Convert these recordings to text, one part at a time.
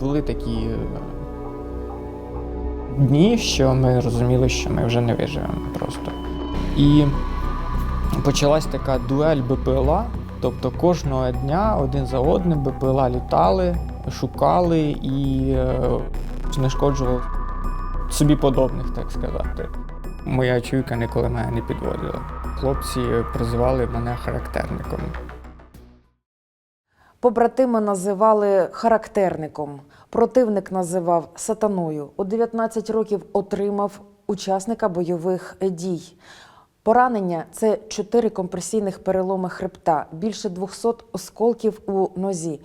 були такі е, дні, що ми розуміли, що ми вже не виживемо просто. І почалась така дуель БПЛА. Тобто кожного дня один за одним БПЛА літали, шукали і е, знешкоджували собі подобних, так сказати. Моя чуйка ніколи мене не підводила. Хлопці прозивали мене характерником. Побратими називали характерником. Противник називав сатаною. У 19 років отримав учасника бойових дій. Поранення це 4 компресійних переломи хребта, більше 200 осколків у нозі.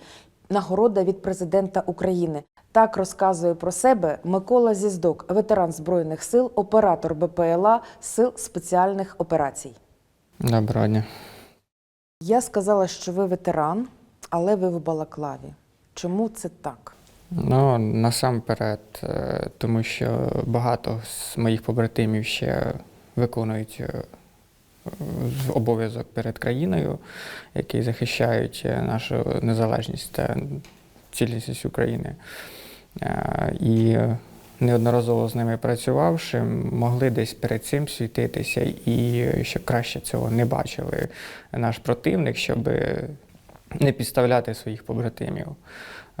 Нагорода від президента України. Так розказує про себе Микола Зіздок, ветеран Збройних сил, оператор БПЛА Сил спеціальних операцій. Доброго дня. Я сказала, що ви ветеран, але ви в Балаклаві. Чому це так? Ну, насамперед, е, тому що багато з моїх побратимів ще виконують е, обов'язок перед країною, які захищають е, нашу незалежність та цілісність України. І неодноразово з ними працювавши, могли десь перед цим світитися, і щоб краще цього не бачили наш противник, щоб не підставляти своїх побратимів.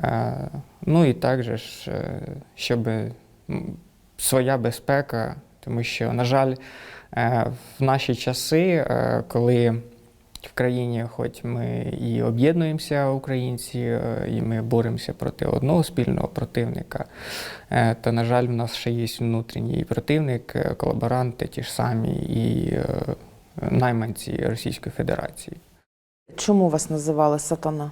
Е, Ну і також, е, щоб своя безпека, тому що, на жаль, е, в наші часи, коли в країні, хоч ми і об'єднуємося, українці, і ми боремося проти одного спільного противника, то, на жаль, в нас ще є внутрішній противник, колаборанти ті ж самі і найманці Російської Федерації. Чому вас називали сатана?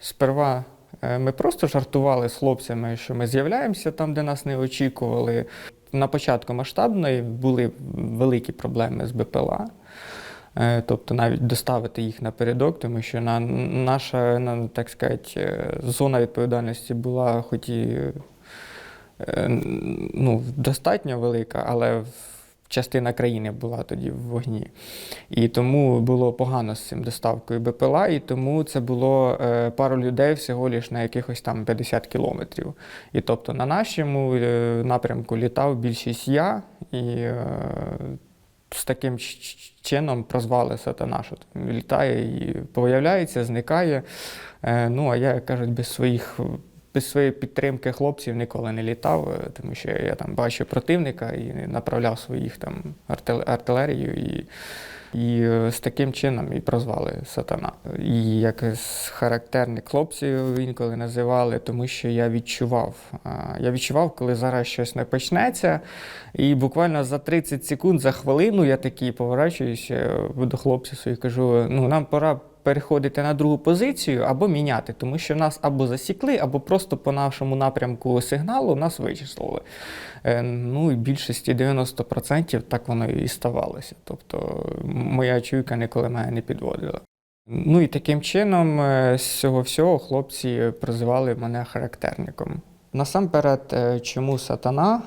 Сперва е, ми просто жартували з хлопцями, що ми з'являємося там, де нас не очікували. На початку масштабної були великі проблеми з БПЛА. Е, Тобто навіть доставити їх напередок, тому що на, наша, на, так сказати, е, зона відповідальності була хоч і ну, достатньо велика, але частина країни була тоді в вогні. І тому було погано з цим доставкою БПЛА, і тому це було е, пару людей всього лиш на якихось там 50 кілометрів. І тобто на нашому е, напрямку літав більшість я, і е, з таким чином прозвали сатана, що літає і появляється, зникає. Ну, а я, кажуть, без своїх. Без своєї підтримки хлопців ніколи не літав, е, тому що я там бачив противника і направляв своїх там артил- артилерію і і е, з таким чином і прозвали сатана. І як з характерних хлопців інколи називали, тому що я відчував. Я відчував, коли зараз щось не почнеться. І буквально за 30 секунд, за хвилину я такий поворачуюся е, до хлопців своїх кажу: ну нам пора. Переходити на другу позицію або міняти, тому що нас або засікли, або просто по нашому напрямку сигналу нас вичислили. Е, Ну і більшості 90% так воно і ставалося. Тобто моя чуйка ніколи мене не підводила. Ну і таким чином е, з цього всього хлопці прозивали мене характерником. Насамперед, е, чому сатана?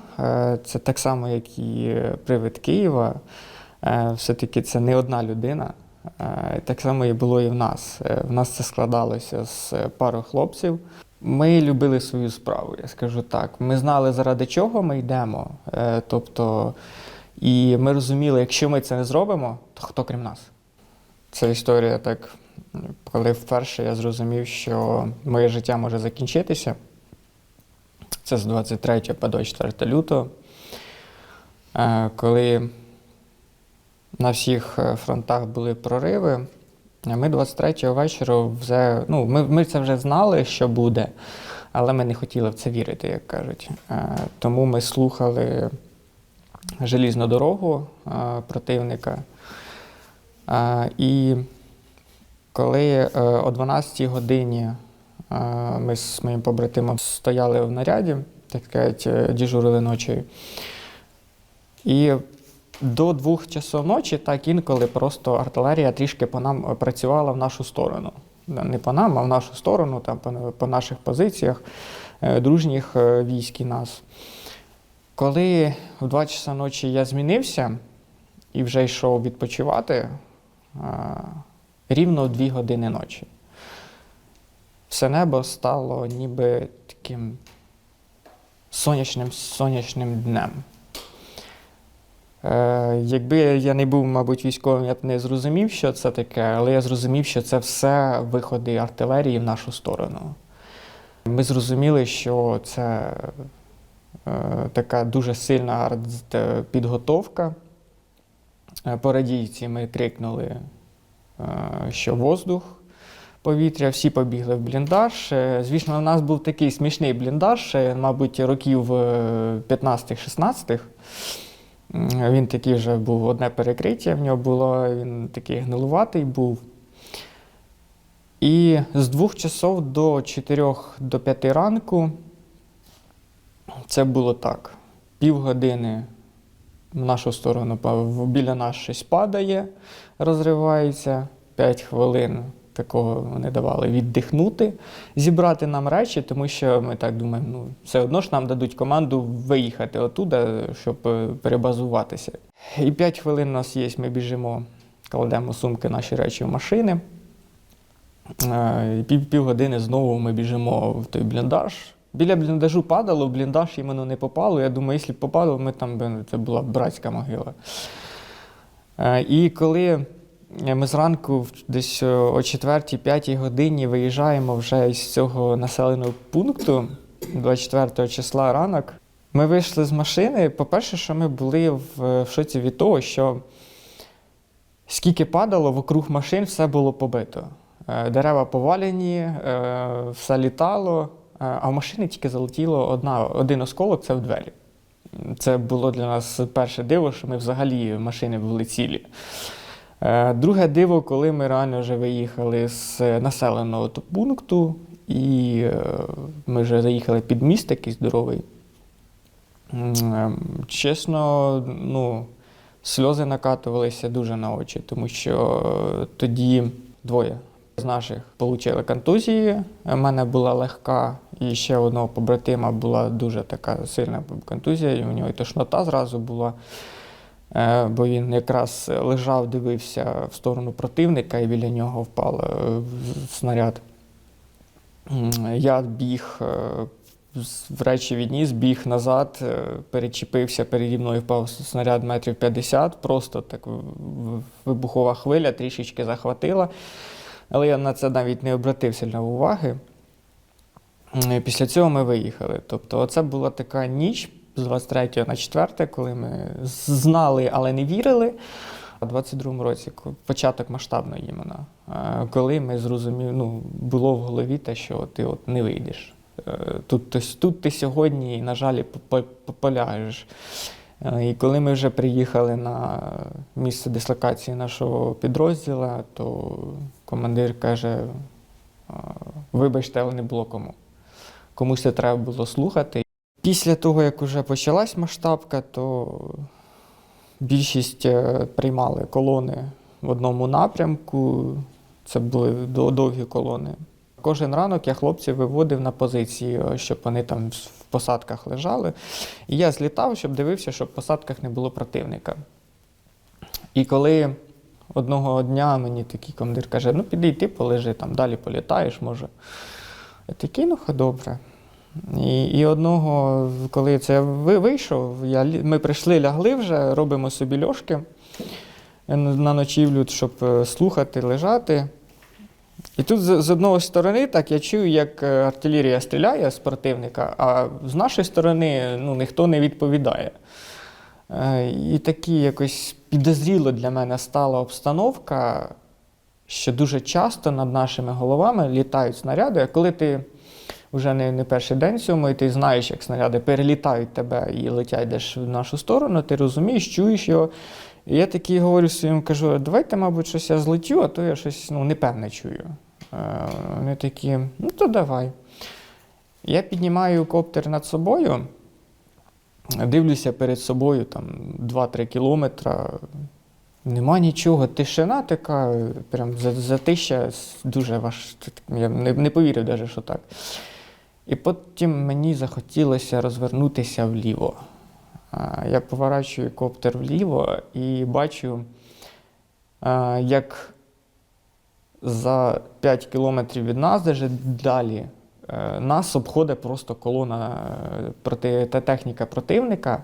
Це так само, як і привид Києва. Все-таки це не одна людина. Е, Так само і було і в нас. Е, В нас це складалося з е, пару хлопців. Ми любили свою справу, я скажу так. Ми знали, заради чого ми йдемо. Тобто, і ми розуміли, якщо ми це не зробимо, то хто крім нас? Це історія так, коли вперше я зрозумів, що моє життя може закінчитися. Це з 23 по 24 лютого, коли на всіх е, фронтах були прориви. Ми 23-го вечора вже, ну, ми, ми це вже знали, що буде, але ми не хотіли в це вірити, як кажуть. Е, Тому ми слухали желізну дорогу е, противника. І коли о 12-й годині ми з моїм побратимом стояли в наряді, так сказати, е, дежурили ночі. І до двох часов ночі так інколи просто артилерія трішки по нам е, працювала в нашу сторону. Не по нам, а в нашу сторону, там, по, наших позиціях е, дружніх е, військ і нас. Коли в 2 часа ночі я змінився і вже йшов відпочивати, е, рівно в 2 години ночі. Все небо стало ніби таким сонячним сонячним днем. Е, якби я не був, мабуть, військовим, я б не зрозумів, що це таке, але я зрозумів, що це все виходи артилерії в нашу сторону. Ми зрозуміли, що це е, така дуже сильна підготовка. Е, По радійці ми крикнули, що воздух, повітря, всі побігли в бліндаж. Звісно, у нас був такий смішний бліндаж, мабуть, років е, 15-16. Він такий вже був одне перекриття в нього було, він такий гнилуватий був. І з двох часов до 4 до 5 ранку це було так. Півгодини в нашу сторону біля нас щось падає, розривається. 5 хвилин такого вони давали віддихнути, зібрати нам речі, тому що ми так думаємо, ну все одно ж нам дадуть команду виїхати отуда, щоб е, перебазуватися. І 5 хвилин у нас є, ми біжимо, кладемо сумки, наші речі в машини. Е, і Пів, півгодини знову ми біжимо в той бліндаж. Біля бліндажу падало, в бліндаж іменно не попало. Я думаю, якщо б попало, ми там би це була братська могила. Е, І коли ми зранку десь о 4-5 годині виїжджаємо вже із цього населеного пункту 24 числа ранок, ми вийшли з машини. По-перше, що ми були в, в шоці від того, що скільки падало, вокруг машин все було побито. Е, Дерева повалені, е, все літало, е, а в машини тільки залетіло одна, один осколок це в двері. Це було для нас перше диво, що ми взагалі машини були цілі. Е, Друге диво, коли ми реально вже виїхали з населеного пункту, і е, ми вже заїхали під міст такий здоровий. Ем, Чесно, ну, сльози накатувалися дуже на очі, тому що е, тоді двоє з наших отримали контузії. У мене була легка, і ще одного побратима була дуже така сильна контузія, і у нього і тошнота зразу була. Е, Бо він якраз лежав, дивився в сторону противника, і біля нього впав е, снаряд. Я біг е, в речі відніс, біг назад, перечепився, переді мною впав снаряд метрів 50, просто так вибухова хвиля трішечки захватила. Але я на це навіть не обратив сильно уваги. Після цього ми виїхали. Тобто, це була така ніч з 23 на 4, коли ми знали, але не вірили. У 22-му році, початок масштабної іменно, е, коли ми зрозуміли, ну, було в голові те, що ти от не вийдеш. Е, Тут, тось- тут ти сьогодні, на жаль, по- по- поляжеш. Е, І коли ми вже приїхали на місце дислокації нашого підрозділу, то командир каже: вибачте, але не було кому. Комусь це треба було слухати. Після того, як вже почалась масштабка, то більшість е, приймали колони в одному напрямку. Це були довгі колони. Кожен ранок я хлопців виводив на позиції, е, щоб вони там в посадках лежали. І я злітав, щоб дивився, щоб в посадках не було противника. І коли одного дня мені такий командир каже: ну піди ти полежи, там далі політаєш, може. Я такий, ну добре. І, і одного, коли це вийшов, я, ми прийшли, лягли вже, робимо собі льошки е, на ночівлю, щоб е, слухати, лежати. І тут з, з одної сторони, так я чую, як е, артилерія стріляє з противника, а з нашої сторони ну, ніхто не відповідає. І такі якось підозріло для мене стала обстановка, що дуже часто над нашими головами літають снаряди. Коли ти вже не, не перший день цьому, і ти знаєш, як снаряди перелітають тебе і летять десь в нашу сторону, ти розумієш, чуєш його. І я такий говорю своїм, кажу, давайте, мабуть, щось я злетю, а то я щось ну, непевне чую. Е, Вони такі, ну то давай. Я піднімаю коптер над собою, дивлюся перед собою там 2-3 кілометра. Нема нічого, тишина така, прям затища дуже важ. Я не повірив навіть, що так. І потім мені захотілося розвернутися вліво. Я поворачую коптер вліво і бачу, як за 5 кілометрів від нас, навіть далі, е, нас обходить просто колона е, проти та техніка противника.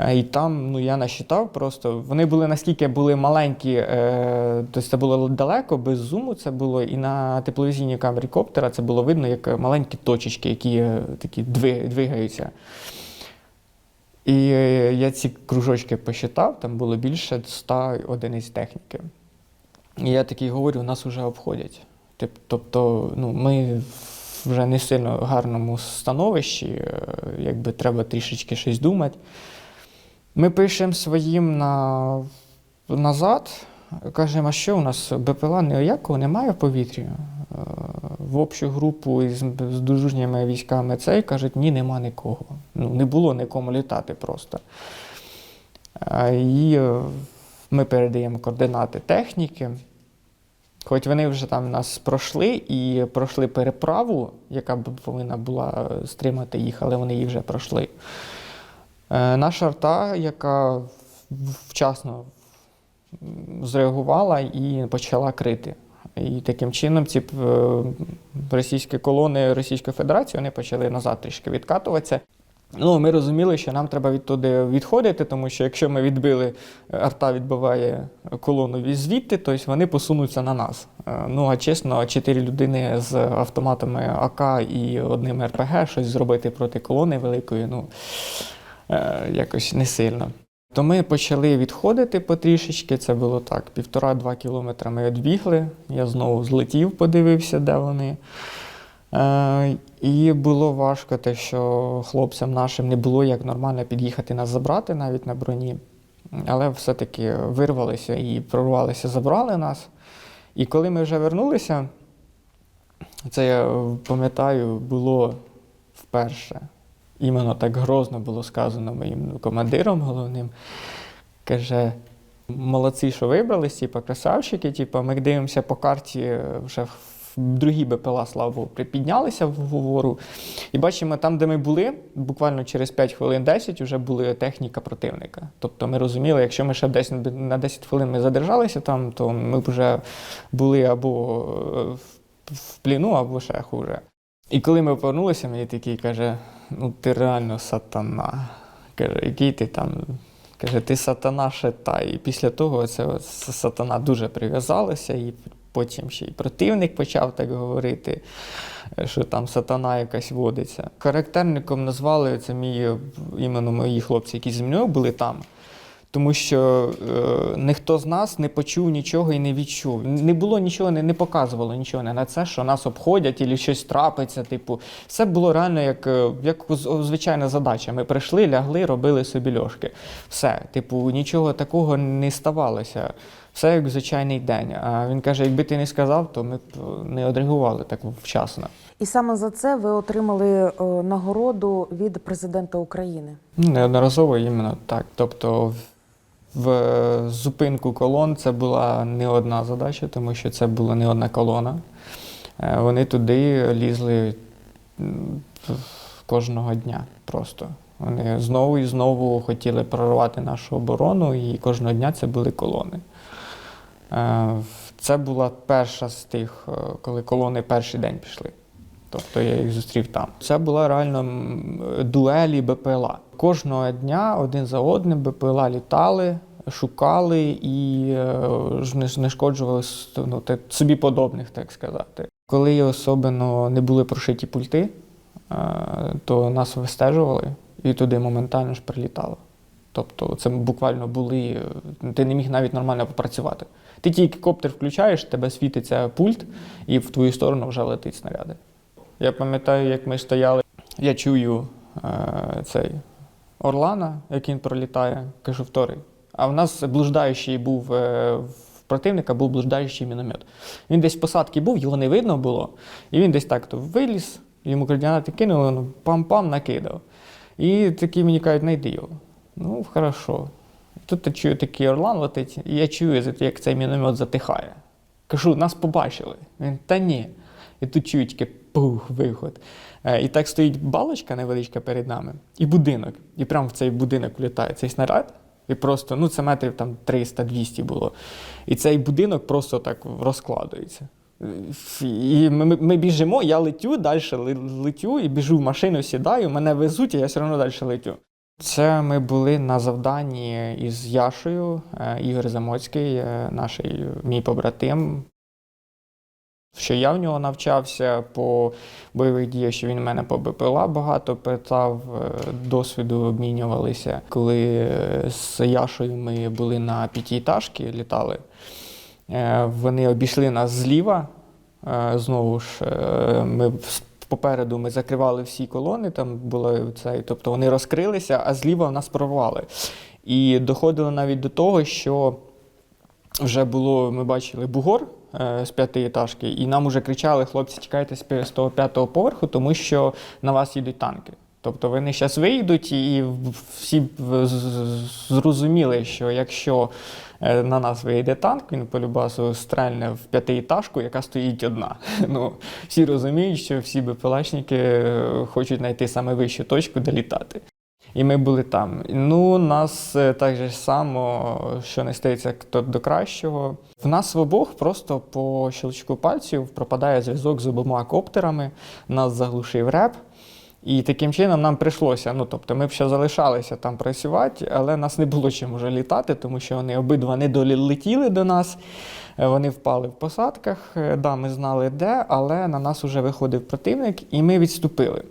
Е, І там, ну я насчитав просто, вони були наскільки були маленькі, е, тобто це було далеко, без зуму це було, і на тепловізійній камері коптера це було видно як маленькі точечки, які е, такі двигаються. І е, я ці кружочки посчитав, там було більше 100 одиниць техніки. І я такий говорю, нас вже обходять. Тобто, ну, ми вже не сильно гарному становищі, якби треба трішечки щось думати. Ми пишемо своїм на, назад, кажемо, а що у нас БПЛА ніякого немає в повітрі. Е, В общу групу із з дружніми військами цей кажуть, ні, нема нікого. Ну, не було нікому літати просто. І е, ми передаємо координати техніки. Хоч вони вже там нас пройшли і пройшли переправу, яка б повинна була е, стримати їх, але вони її вже пройшли. Е, Наша арта, яка вчасно зреагувала і почала крити. І таким чином ці е, російські колони Російської Федерації вони почали назад трішки відкатуватися. Ну, ми розуміли, що нам треба відтуди відходити, тому що якщо ми відбили, е, арта відбиває колону звідти, то вони посунуться на нас. Ну а чесно, чотири людини з автоматами АК і одним РПГ щось зробити проти колони великої, ну якось не сильно. То ми почали відходити потрішечки. Це було так: півтора-два кілометри ми відбігли. Я знову злетів, подивився, де вони. Е, і було важко те, що хлопцям нашим не було як нормально під'їхати нас забрати навіть на броні. Але все-таки вирвалися і прорвалися, забрали нас. І коли ми вже вернулися, це я пам'ятаю, було вперше. Іменно так грозно було сказано моїм командиром головним. Каже, молодці, що вибрались, типу, красавчики. Типу, ми дивимося по карті е, вже в другі БПЛА, слава Богу, піднялися вгору. І бачимо, там, де ми були, буквально через 5 хвилин 10 вже була техніка противника. Тобто ми розуміли, якщо ми ще десь на 10 хвилин ми задержалися там, то ми б вже були або е, в пліну, або ще хуже. І коли ми повернулися, мені такий каже: ну ти реально сатана. Каже, який ти там. Каже, ти сатана ще та. І після того це сатана дуже прив'язалася, і потім ще й противник почав так говорити, е, що там сатана якась водиться. Характерником назвали це мій, іменно мої хлопці, які зі мною були там. Тому що е, ніхто з нас не почув нічого і не відчув. Не було нічого, не, не показувало нічого не на це, що нас обходять і щось трапиться. Типу, все було реально як, е, як звичайна задача. Ми прийшли, лягли, робили собі льошки. Все, типу, нічого такого не ставалося. Все як звичайний день. А він каже: якби ти не сказав, то ми б е, не одреагували так вчасно. І саме за це ви отримали е, нагороду від президента України. Неодноразово іменно так. Тобто в- зупинку колон це була не одна задача, тому що це була не одна колона. Е, Вони туди лізли кожного дня просто. Вони знову і знову хотіли прорвати нашу оборону, і кожного дня це були колони. Е, Це була перша з тих, е, коли колони перший день пішли. Тобто я їх зустрів там. Це була реально дуелі БПЛА. Кожного дня один за одним БПЛА літали, шукали і е, знешкоджували ну, собі подобних, так сказати. Коли особливо не були прошиті пульти, е, то нас вистежували і туди моментально ж прилітало. Тобто це буквально були. е, Ти не міг навіть нормально попрацювати. Ти тільки коптер включаєш, тебе світиться пульт, і в твою сторону вже летить снаряди. Я пам'ятаю, як ми стояли, я чую е, цей Орлана, як він пролітає, кажу вторий. А в нас блуждаючий був е, в противника, був блуждаючий міномет. Він десь в посадці був, його не видно було. І він десь так то виліз, йому координати кинули, ну, пам-пам накидав. І такі мені кажуть, знайди його. Ну, хорошо. Тут я чую такий Орлан летить, і я чую, як цей міномет затихає. Кажу, нас побачили. Він, та ні. І тут чую тільки пух, виход. Е, І так стоїть балочка невеличка перед нами, і будинок. І прямо в цей будинок влітає цей снаряд. І просто, ну це метрів там 300-200 було. І цей будинок просто так розкладується. І ми, ми- біжимо, я летю, далі летю і біжу в машину, сідаю, мене везуть, і я все одно далі летю. Це ми були на завданні із Яшею, е, Ігор Замоцький, е, наш мій побратим. Що я в нього навчався по бойових діях, що він в мене по БПЛА багато питав, е, досвіду обмінювалися. Коли е, з Яшою ми були на п'ятиэтажці, літали, е, вони обійшли нас зліва. Знову ж, ми попереду ми закривали всі колони, там було цей, тобто вони розкрилися, а зліва нас прорвали. І доходило навіть до того, що вже було, ми бачили бугор з п'ятиэтажки, і нам вже кричали, хлопці, тікайте з того п'ятого поверху, тому що на вас їдуть танки. Тобто вони зараз вийдуть, і всі зрозуміли, що якщо е, на нас вийде танк, він по любасу стрельне в п'ятиэтажку, яка стоїть одна. Ну, всі розуміють, що всі БПЛАшники е, хочуть знайти саме вищу точку, де літати. І ми були там. Ну, нас е, так же само, що не стається до кращого. В нас в обох просто по щелчку пальців пропадає зв'язок з обома коптерами, нас заглушив реп. І таким чином нам прийшлося. Ну, тобто ми б ще залишалися там працювати, але нас не було чим вже літати, тому що вони обидва не долетіли до нас. Е, Вони впали в посадках. Е, Да, ми знали де, але на нас вже виходив противник, і ми відступили.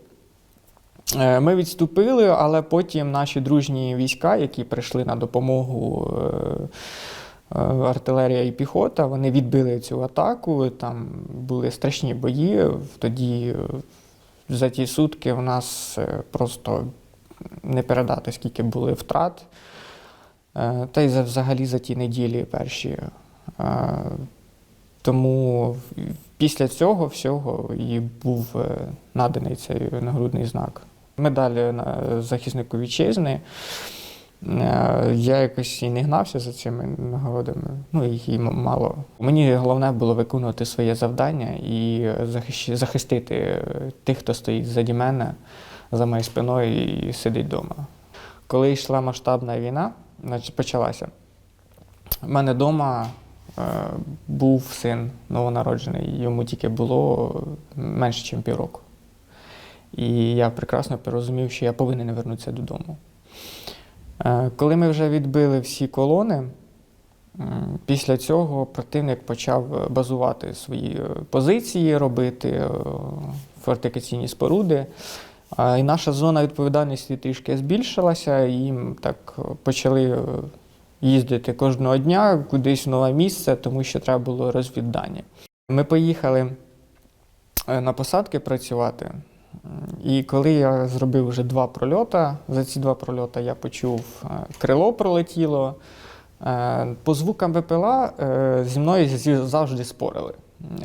Е, Ми відступили, але потім наші дружні війська, які прийшли на допомогу е, е, артилерія і піхота, вони відбили цю атаку. Там були страшні бої. Тоді за ті сутки в нас просто не передати, скільки були втрат. Та й за- взагалі за ті неділі перші. Тому після цього всього і був наданий цей нагрудний знак. Медаль на захиснику вітчизни. Е, Я якось і не гнався за цими нагородами, ну їх і мало. Мені головне було виконувати своє завдання і захистити е, тих, хто стоїть заді мене, за моєю спиною і сидить вдома. Коли йшла масштабна війна, значить почалася. У мене вдома е, був син новонароджений, йому тільки було менше, ніж півроку. І я прекрасно порозумів, що я повинен повернутися додому. Е, Коли ми вже відбили всі колони, після цього противник почав базувати свої е, позиції, робити е, фортифікаційні споруди. І наша зона відповідальності трішки збільшилася, і їм так почали е, їздити кожного дня кудись в нове місце, тому що треба було розвіддання. Ми поїхали е, на посадки працювати. І коли я зробив вже два прольота, за ці два прольоти я почув е, крило пролетіло. Е, По звукам ВПЛА е, зі мною завжди спорили.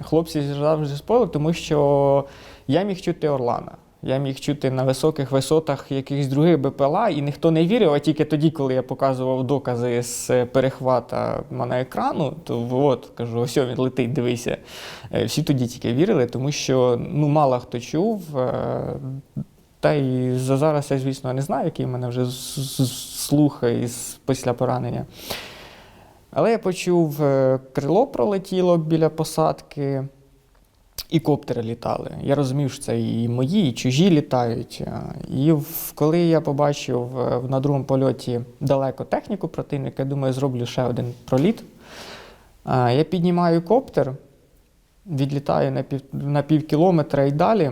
Хлопці завжди спорили, тому що я міг чути Орлана. Я міг чути на високих висотах якихось других БПЛА, і ніхто не вірив, а тільки тоді, коли я показував докази з перехвата мене екрану, то от кажу, ось він летить, дивися. Е, Всі тоді тільки вірили, тому що ну, мало хто чув. е, Та й за зараз я, звісно, не знаю, який в мене вже слух після поранення. Але я почув, е, крило пролетіло біля посадки, і коптери літали. Я розумів, що це і мої, і чужі літають. Е, І коли я побачив е, на другому польоті далеко техніку противника, я думаю, зроблю ще один проліт. Е, Я піднімаю коптер, відлітаю на пів, на пів кілометра і далі.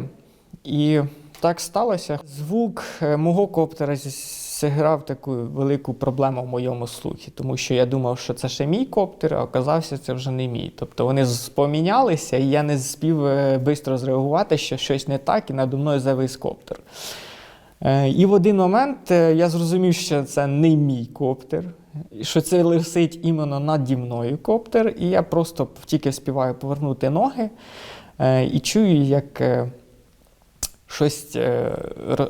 І так сталося. Звук мого коптера зіграв таку велику проблему в моєму слухі, тому що я думав, що це ще мій коптер, а оказався це вже не мій. Тобто вони з- помінялися, і я не спів швидко зреагувати, що щось не так, і надо мною завис коптер. Е, І в один момент е, я зрозумів, що це не мій коптер, що це лисить іменно наді мною коптер, і я просто тільки співаю повернути ноги е, і чую, як е, щось е,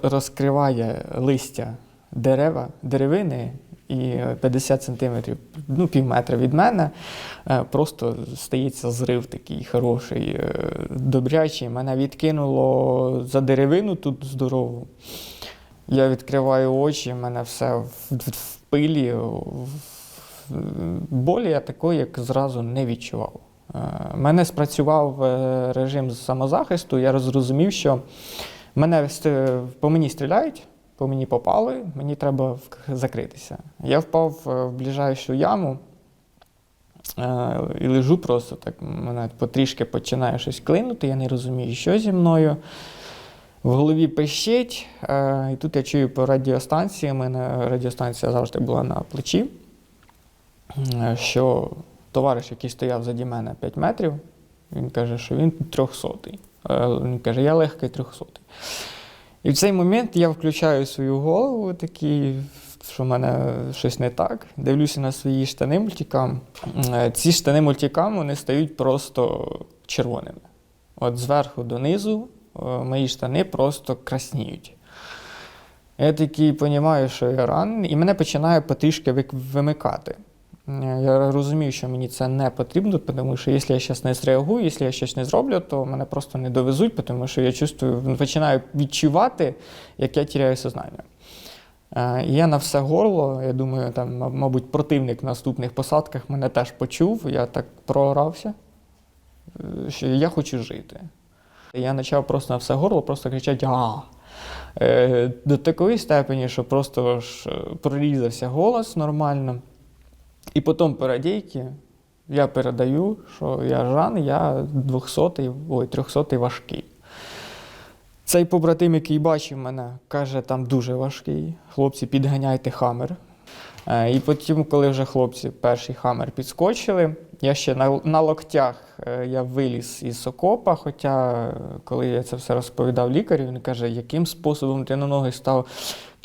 розкриває листя дерева, деревини, і 50 сантиметрів, ну, пів метра від мене, е, просто стається зрив такий хороший, е, добрячий. Мене відкинуло за деревину тут здорову. Я відкриваю очі, в мене все в, в, пилі. Болі я такої, як зразу не відчував. Мене спрацював е, режим самозахисту. Я зрозумів, що мене по мені стріляють, по мені попали, мені треба закритися. Я впав е, в ближайшу яму е, і лежу просто так. Мене потрішки починає щось клинути, я не розумію, що зі мною. В голові пищить, е, і тут я чую по радіостанції. У мене радіостанція завжди була на плечі, е, що товариш, який стояв заді мене 5 метрів, він каже, що він трьохсотий. Е, Він каже, я легкий трьохсотий. І в цей момент я включаю свою голову, такий, що в мене щось не так. Дивлюся на свої штани мультикам. Е, Ці штани мультикам вони стають просто червоними. От зверху донизу е, мої штани просто красніють. Я такий розумію, що я ранений, і мене починає потрішки вимикати. Е, Я розумію, що мені це не потрібно, тому що якщо я зараз не зреагую, якщо я щось не зроблю, то мене просто не довезуть, тому що я чувствую, починаю відчувати, як я тіряю сознання. Е, я на все горло, я думаю, там, мабуть, противник в наступних посадках мене теж почув, я так проорався, е, що я хочу жити. Я почав просто на все горло просто кричати а. Е, До такої степені, що просто ж е, прорізався голос нормально. І потім по я передаю, що я Жан, я 200-й, ой, 300-й важкий. Цей побратим, який бачив мене, каже, там дуже важкий. Хлопці, підганяйте хамер. Е, І потім, коли вже хлопці перший хамер підскочили, я ще на, на локтях е, я виліз із окопа. Хоча, е, коли я це все розповідав лікарю, він каже, яким способом ти на ноги став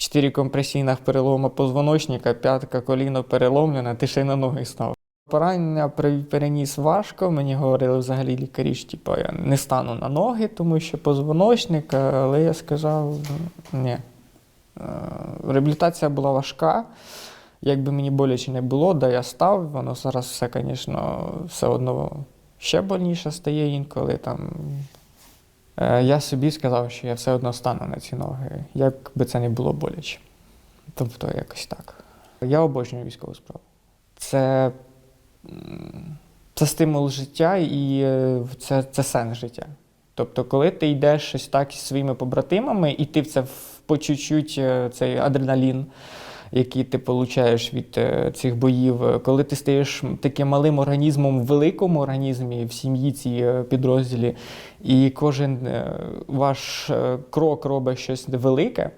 чотири компресійних перелома позвоночника, п'ятка коліно переломлена, ти ще й на ноги став. Поранення переніс важко. Мені говорили взагалі лікарі, що типу, я не стану на ноги, тому що позвоночник, але я сказав, ні. Е, Реабілітація була важка. Якби мені боляче не було, да я став, воно зараз все, звісно, все одно ще больніше стає інколи. Там. Е, Я собі сказав, що я все одно стану на ці ноги, як би це не було боляче. Тобто якось так. Я обожнюю військову справу. Це, це стимул життя і е, це, це сенс життя. Тобто, коли ти йдеш щось так із своїми побратимами, і ти в це по чуть-чуть е, цей адреналін, який ти получаєш від е, цих боїв, коли ти стаєш таким малим організмом в великому організмі, в сім'ї цій е, підрозділі, і кожен е, ваш крок робить щось велике.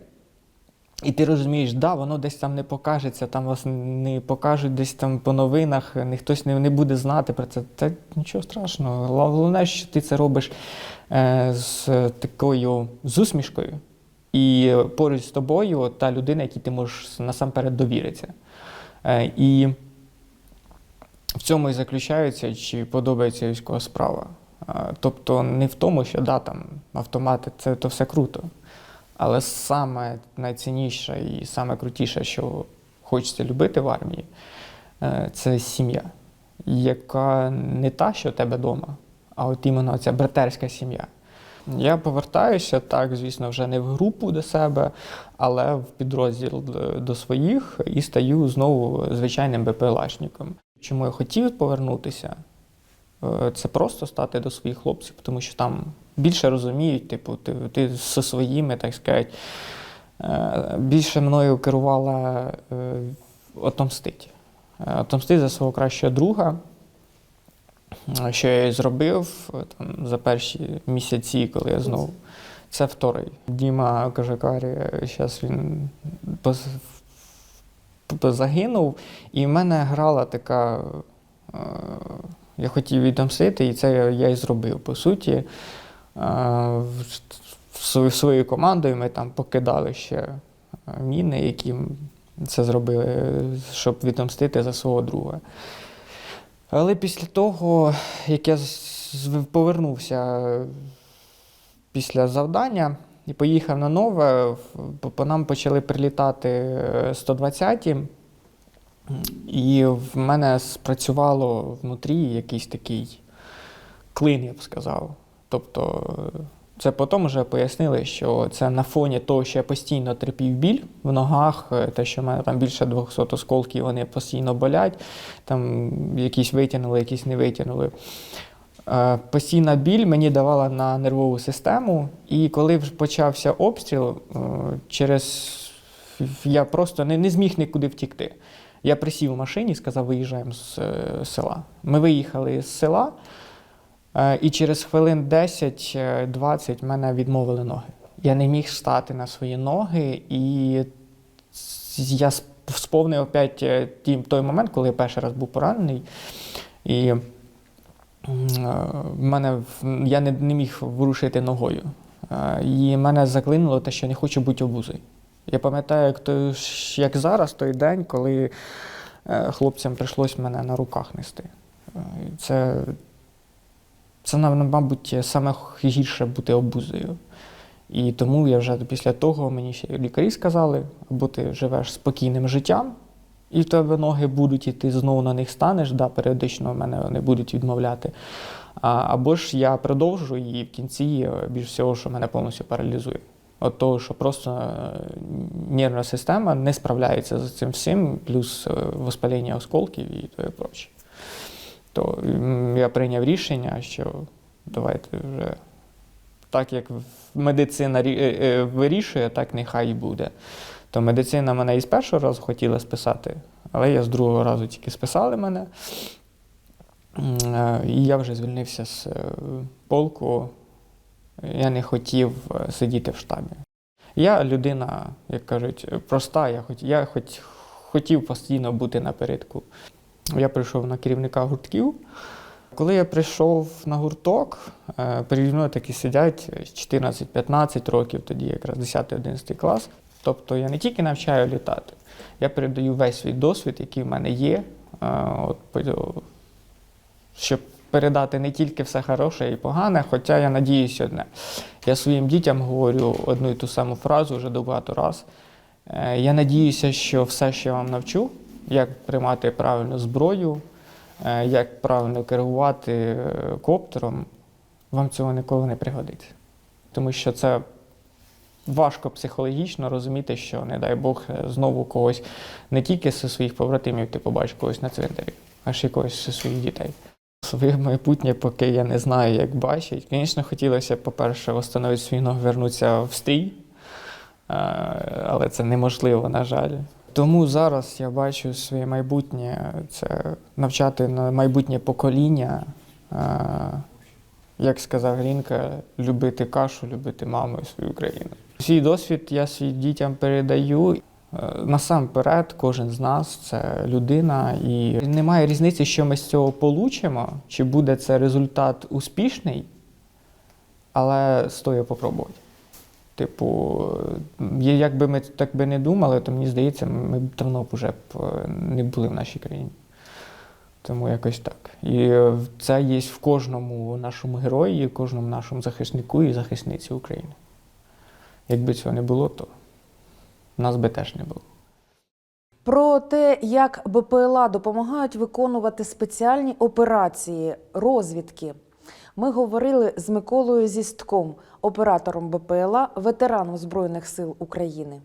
І ти розумієш, да, воно десь там не покажеться, там вас не покажуть десь там по новинах, ні хтось не, не буде знати про це. Та нічого страшного. Головне, що ти це робиш е, з такою з усмішкою. І поруч з тобою та людина, якій ти можеш насамперед довіритися. Е, і в цьому і заключається, чи подобається військова справа. Е, тобто не в тому, що да, там, автомати це то все круто. Але саме найцінніше і саме крутіше, що хочеться любити в армії, е, це сім'я, яка не та, що в тебе вдома, а от іменно ця братерська сім'я. Я повертаюся, так, звісно, вже не в групу до себе, але в підрозділ до своїх і стаю знову звичайним БПЛАшником. Чому я хотів повернутися? Е, Це просто стати до своїх хлопців, тому що там більше розуміють, типу, ти, ти зі своїми, так сказати, е, більше мною керувала е, отомстить. Отомстить за свого кращого друга. Що я і зробив там, за перші місяці, коли я знову. Це вторий. Діма Кожакарі, зараз він поз- загинув, і в мене грала така. е, Я хотів відомстити, і це я, і зробив. По суті, Е, свою- командою ми там покидали ще е, міни, які це зробили, щоб відомстити за свого друга. Але після того, як я повернувся після завдання і поїхав на нове, по- нам почали прилітати е, 120-ті. І в мене спрацювало внутрі якийсь такий клин, я б сказав. Тобто е, Це потім вже пояснили, що це на фоні того, що я постійно терпів біль в ногах, е, те, що в мене там більше 200 осколків, вони постійно болять, там якісь витягнули, якісь не витягнули. Е, Постійна біль мені давала на нервову систему, і коли вже почався обстріл, е, через я просто не, не зміг нікуди втікти. Я присів в машині і сказав, виїжджаємо з села. Ми виїхали з села, і через хвилин 10-20 мене відмовили ноги. Я не міг стати на свої ноги, і я сповнив опять е, той момент, коли я перший раз був поранений. І е, мене, я не, не міг ворушити ногою. Е, І мене заклинуло те, що не хочу бути обузою. Я пам'ятаю, як, той, як зараз той день, коли е, хлопцям прийшлось мене на руках нести. Е, Це, це мабуть, саме гірше бути обузою. І тому я вже після того мені ще лікарі сказали, або ти живеш спокійним життям, і в тебе ноги будуть, і ти знову на них станеш, да, періодично в мене вони будуть відмовляти. А, або ж я продовжу і в кінці е, більш всього, що мене повністю паралізує. От того, що просто е, нервна система не справляється з цим всім, плюс е, воспаління осколків і тому проче. То я прийняв рішення, що давайте вже так як медицина е, е, вирішує, так нехай і буде. То медицина мене і з першого разу хотіла списати, але я з другого разу тільки списали мене. Е, І я вже звільнився з полку. Я не хотів сидіти в штабі. Я людина, як кажуть, проста. Я, хоч, я хоч, хотів постійно бути напередку. Я прийшов на керівника гуртків. Коли я прийшов на гурток, е, переді мною такі сидять 14-15 років, тоді якраз 10-11 клас. Тобто я не тільки навчаю літати, я передаю весь свій досвід, який в мене є, е, от, щоб передати не тільки все хороше і погане, хоча я надіюсь одне. Я своїм дітям говорю одну і ту саму фразу вже багато раз. Е, Я надіюся, що все, що я вам навчу, як приймати правильну зброю, е, як правильно керувати е, коптером, вам цього ніколи не пригодиться. Тому що це важко психологічно розуміти, що, не дай Бог, е, знову когось не тільки зі своїх побратимів ти побачиш когось на цвинтарі, а ще когось зі своїх дітей. Своє майбутнє, поки я не знаю, як бачить. Звісно, хотілося, по-перше, встановити свій ног, вернутися в стрій, але це неможливо, на жаль. Тому зараз я бачу своє майбутнє це навчати на майбутнє покоління, е, як сказав Грінка, любити кашу, любити маму і свою країну. Свій досвід я своїм дітям передаю. Е, Насамперед, кожен з нас це людина, і немає різниці, що ми з цього получимо, чи буде це результат успішний, але стоїть попробувати. Типу, є- якби ми так би не думали, то мені здається, ми б давно б вже б е, не були в нашій країні. Тому якось так. І е, це є в кожному нашому герої, в кожному нашому захиснику і захисниці України. Якби цього не було, то нас би теж не було. Про те, як БПЛА допомагають виконувати спеціальні операції розвідки, ми говорили з Миколою Зістком, оператором БПЛА, ветераном Збройних сил України.